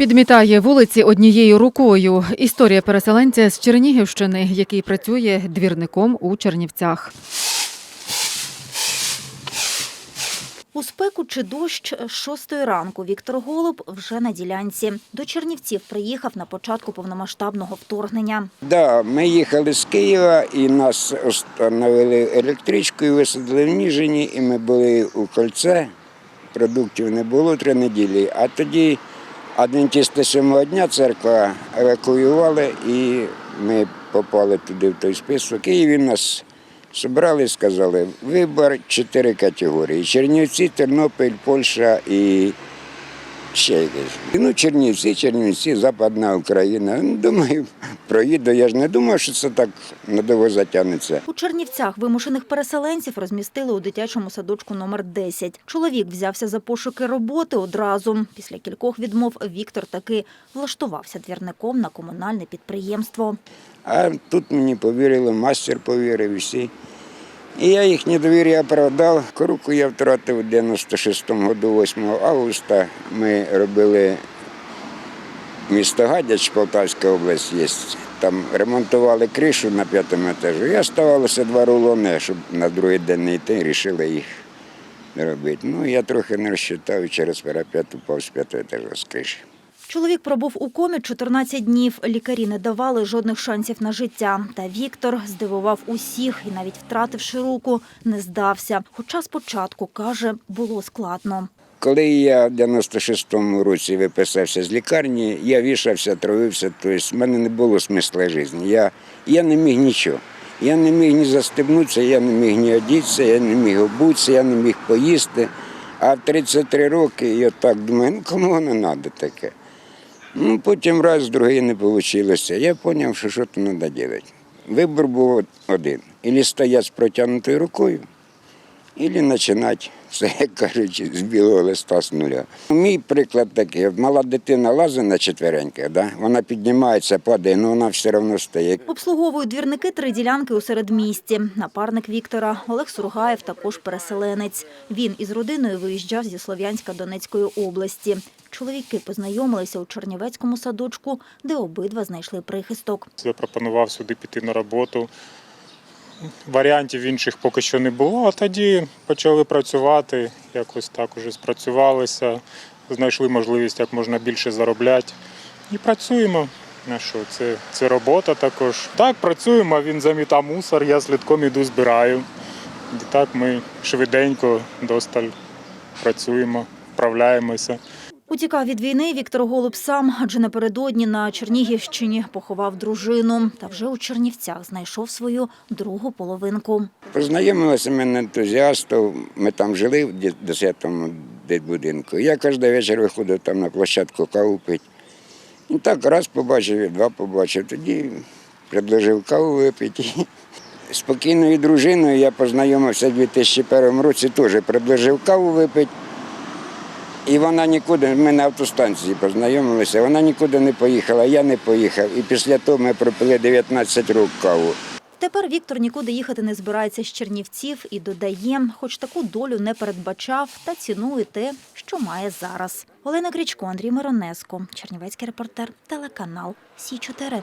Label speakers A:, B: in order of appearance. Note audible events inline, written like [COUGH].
A: Підмітає вулиці однією рукою. Історія переселенця з Чернігівщини, який працює двірником у Чернівцях.
B: У спеку чи дощ з шостої ранку Віктор Голуб вже на ділянці. До Чернівців приїхав на початку повномасштабного вторгнення.
C: Да, ми їхали з Києва і нас остановили електричкою, висадили в Ніжині, і ми були у кольце. Продуктів не було три неділі. А тоді адвентисти сьомого дня церква евакуювали і ми попали туди в той список. І він нас зібрали сказали, вибор чотири категорії: Чернівці, Тернопіль, Польща і ще якесь. Ну, Чернівці, Чернівці, Западна Україна. Ну, Думаю, проїду. Я ж не думав, що це так надовго затягнеться.
B: У Чернівцях вимушених переселенців розмістили у дитячому садочку номер 10. Чоловік взявся за пошуки роботи одразу. Після кількох відмов Віктор таки влаштувався двірником на комунальне підприємство.
C: А тут мені повірили, мастер повірив і всі. І я їхнє довір'я оправдав. Коруку я втратив у 96-му году, 8 августа. Ми робили місто Гадяч, Полтавська область є. Там ремонтували кришу на п'ятому етажі. Я ставалося два рулони, щоб на другий день не йти, рішили їх робити. Ну, я трохи не розчитав і через парапет упав з п'ятого етажу з криші.
B: Чоловік пробув у комі 14 днів. Лікарі не давали жодних шансів на життя. Та Віктор здивував усіх і навіть втративши руку, не здався. Хоча спочатку, каже, було складно.
C: Коли я в 96-му році виписався з лікарні, я вішався, травився, тобто в мене не було смисла життя. Я, я не міг нічого. Я не міг ні застебнутися, я не міг ні одітися, я не міг обутися, я не міг поїсти. А в 33 роки я так думаю, ну кому воно треба таке? Ну, потім раз, другий не вийшло. Я зрозумів, що що то треба робити. Вибір був один. Ілі стояти з протягнутою рукою, Ілі починати [LAUGHS] все, як кажуть, з білого листа з нуля. Мій приклад такий: мала дитина лазить на четвереньках, да? вона піднімається, падає, але вона все одно стає.
B: Обслуговують двірники три ділянки у середмісті. Напарник Віктора Олег Сургаєв також переселенець. Він із родиною виїжджав зі Слов'янська Донецької області. Чоловіки познайомилися у Чернівецькому садочку, де обидва знайшли прихисток.
D: запропонував сюди піти на роботу. Варіантів інших поки що не було, а тоді почали працювати, якось так уже спрацювалися, знайшли можливість як можна більше заробляти. І працюємо. На що? Це, це робота також. Так, працюємо, він заміта мусор, я слідком іду збираю. І так ми швиденько, досталь працюємо, вправляємося.
B: Утікав від війни Віктор Голуб сам, адже напередодні на Чернігівщині поховав дружину. Та вже у Чернівцях знайшов свою другу половинку.
C: Познайомилися ми на ми там жили в 10-му будинку. Я кожен вечір виходив там на площадку каву пити. І так раз побачив, два побачив. Тоді предложив каву випити. [LAUGHS] Спокійною дружиною я познайомився в 2001 році, теж предложив каву випити. І вона нікуди, ми на автостанції познайомилися, вона нікуди не поїхала, я не поїхав. І після того ми пропили 19 років каву.
B: Тепер Віктор нікуди їхати не збирається з Чернівців і додає, хоч таку долю не передбачав, та цінує те, що має зараз. Олена Крічко, Андрій Миронеско, Чернівецький репортер, телеканал Сі 4